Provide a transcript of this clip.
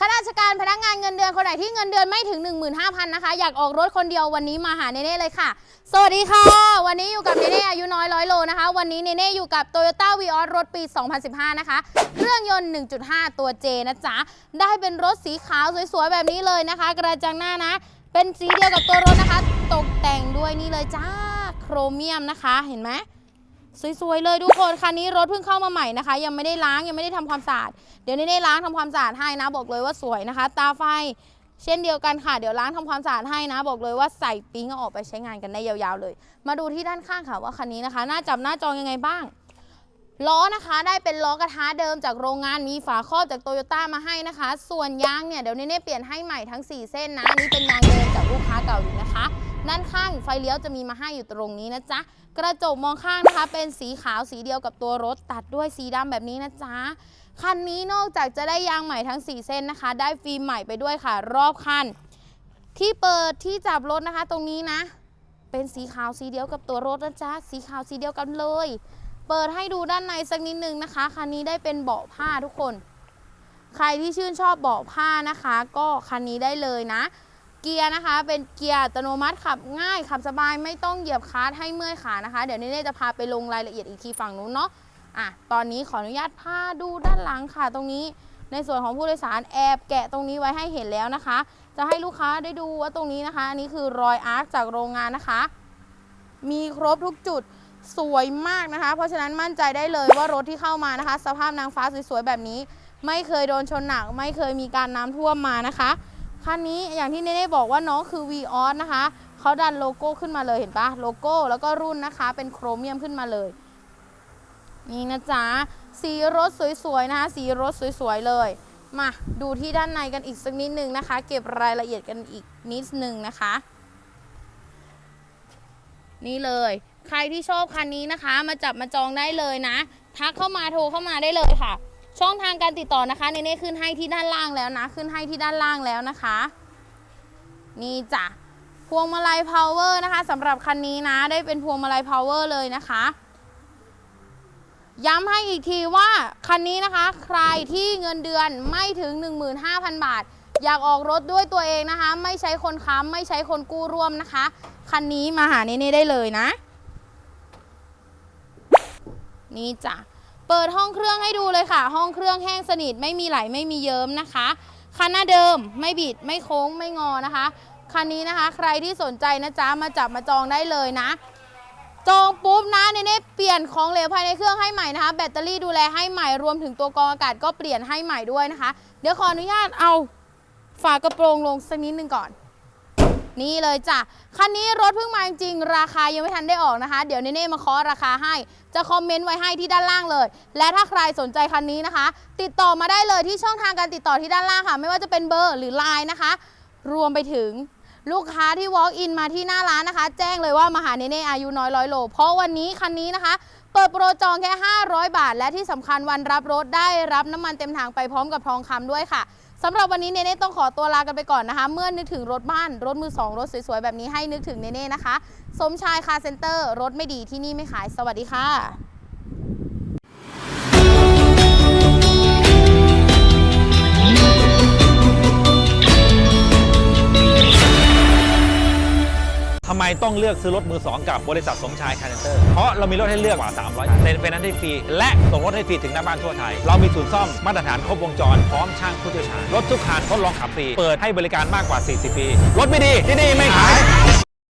ข้าราชการพนักงานเงินเดือนคนไหนที่เงินเดือนไม่ถึง 15,000นะคะ อยากออกรถคนเดียววันนี้มาหาเนเน่เลยค่ะ สวัสดีค่ะ วันนี้อยู่กับเนเน่อายุน้อยร้อยโลนะคะ วันนี้เนเน่อยู่กับ Toyota v ีออสรถปี 2015 นะคะ เครื่องยนต์ 1.5 ตัว J นะจ๊ะ ได้เป็นรถสีขาวสวยๆ แบบนี้เลยนะคะ กระจังหน้านะ เป็นสีเดียวกับตัวรถนะคะ ตกแต่งด้วยนี่เลยจ้า โครเมียมนะคะ เห็นไหม สวยๆเลยทุกคนคันนี้รถเพิ่งเข้ามาใหม่นะคะ ยังไม่ได้ล้างยังไม่ได้ทำความสะอาดเดี๋ยวนี้ได้ล้างทำความสะอาดให้นะ บอกเลยว่าสวยนะคะ ตาไฟ เช่นเดียวกันค่ะ เดี๋ยวล้างทำความสะอาดให้นะ บอกเลยว่าใส่ปิ๊งอออกไปใช้งานกันได้ยาวๆเลย มาดูที่ด้านข้างค่ะว่าคันนี้นะคะ หน้าจับหน้าจองยังไงบ้างล้อนะคะได้เป็นล้อกระทะเดิมจากโรงงานมีฝาครอบจากโตโยต้ามาให้นะคะ ส่วนยางเนี่ยเดี๋ยวเน่เปลี่ยนให้ใหม่ทั้ง 4 เส้นนะนนี้เป็นยางเดิมจากลูกค้าเก่าอยู่นะคะ ด้านข้างไฟเลี้ยวจะมีมาให้อยู่ตรงนี้นะจ๊ะ กระจกมองข้างนะคะ เป็นสีขาวสีเดียวกับตัวรถตัดด้วยสีดำแบบนี้นะจ๊ะ คันนี้นอกจากจะได้ยางใหม่ทั้ง 4 เส้นนะคะ ได้ฟิล์มใหม่ไปด้วยค่ะ รอบคัน ที่เปิดที่จับรถนะคะ ตรงนี้นะ เป็นสีขาวสีเดียวกับตัวรถนะจ๊ะ สีขาวสีเดียวกันเลย เปิดให้ดูด้านในสักนิดนึงนะคะ คันนี้ได้เป็นเบาะผ้าทุกคน ใครที่ชื่นชอบเบาะผ้านะคะ ก็คันนี้ได้เลยนะ เกียร์นะคะ เป็นเกียร์อัตโนมัติขับง่ายขับสบายไม่ต้องเหยียบคลัตช์ให้เมื่อยขานะคะ เดี๋ยวนี้จะพาไปลงรายละเอียดอีกทีฝั่งนู้นเนาะอะตอนนี้ขออนุญาตพาดูด้านหลังค่ะตรงนี้ ในส่วนของผู้โดยสารแอบแกะตรงนี้ไว้ให้เห็นแล้วนะคะ จะให้ลูกค้าได้ดูว่าตรงนี้นะคะอันนี้คือรอยอาร์คจากโรงงานนะคะ มีครบทุกจุดสวยมากนะคะ เพราะฉะนั้นมั่นใจได้เลยว่ารถที่เข้ามานะคะ สภาพนางฟ้าสวยๆแบบนี้ ไม่เคยโดนชนหนัก ไม่เคยมีการน้ำท่วมมานะคะ คันนี้อย่างที่เน่บอกว่าน้องคือ v ีออนะคะเขาดันโลโก้ขึ้นมาเลยเห็นปะโลโก้แล้วก็รุ่นนะคะ เป็นโครเมียมขึ้นมาเลย นี่นะจ๊ะสีรถสวยๆนะคะ สีรถสวยๆเลย มาดูที่ด้านในกันอีกสักนิดนึงนะคะ เก็บรายละเอียดกันอีกนิดนึงนะคะ นี่เลย ใครที่ชอบคันนี้นะคะ มาจับมาจองได้เลยนะ ทักเข้ามาโทรเข้ามาได้เลยค่ะ ช่องทางการติดต่อนะคะเนเน่ขึ้นให้ที่ด้านล่างแล้วนะ ขึ้นให้ที่ด้านล่างแล้วนะคะ นี่จ้ะพวงมาลัย power นะคะสำหรับคันนี้นะได้เป็นพวงมาลัย power เลยนะคะย้ำให้อีกทีว่าคันนี้นะคะ ใครที่เงินเดือนไม่ถึง 15,000 บาท อยากออกรถด้วยตัวเองนะคะ ไม่ใช้คนค้ำไม่ใช้คนกู้ร่วมนะคะ คันนี้มาหาเนเน่ได้เลยนะ นี่จ้ะ เปิดห้องเครื่องให้ดูเลยค่ะ ห้องเครื่องแห้งสนิทไม่มีไหลไม่มีเยิ้มนะคะคันหน้าเดิมไม่บิดไม่โค้งไม่งอนะคะ คันนี้นะคะ ใครที่สนใจนะจ๊ะมาจับมาจองได้เลยนะ จองปุ๊บนะเนเน่เปลี่ยนของเหลวภายในเครื่องให้ใหม่นะคะ แบตเตอรี่ดูแลให้ใหม่รวมถึงตัวกรองอากาศก็เปลี่ยนให้ใหม่ด้วยนะคะ เดี๋ยวขออนุญาตเอาฝากระโปรงลงสักนิดนึงก่อน นี่เลยจ้ะ คันนี้รถเพิ่งมาจริงๆ ราคายังไม่ทันได้ออกนะคะ เดี๋ยวเนเน่มาเคาะราคาให้ จะคอมเมนต์ไว้ให้ที่ด้านล่างเลย และถ้าใครสนใจคันนี้นะคะ ติดต่อมาได้เลยที่ช่องทางการติดต่อที่ด้านล่างค่ะ ไม่ว่าจะเป็นเบอร์หรือไลน์นะคะ รวมไปถึงลูกค้าที่ walk in มาที่หน้าร้านนะคะ แจ้งเลยว่ามาหาเนเน่อายุน้อยร้อยโล เพราะวันนี้คันนี้นะคะ เปิดโปรจองแค่ 500 บาท และที่สำคัญวันรับรถได้รับน้ำมันเต็มถังไปพร้อมกับทองคำด้วยค่ะ สำหรับวันนี้เนเน่ต้องขอตัวลากันไปก่อนนะคะ เมื่อนึกถึงรถบ้าน รถมือสองรถสวยๆ แบบนี้ให้นึกถึงเนเน่นะคะ สมชายคาร์เซ็นเตอร์ รถไม่ดีที่นี่ไม่ขาย สวัสดีค่ะำไมต้องเลือกซื้อรถมือ2กับบริษัทสมชายคาร์เนเตอร์ เพราะเรามีรถให้เลือกกว่า 300เซ็นเป็นนั้นให้ฟรี และส่งรถให้ฟรีถึงหน้าบ้านทั่วไทย เรามีศูนย์ซ่อมมาตรฐานครบวงจร พร้อมช่างผู้เชี่ยวชาญ รถทุกคันทดลองขับฟรี เปิดให้บริการมากกว่า 40 ปี รถไม่ดีที่นี่ไม่ขาย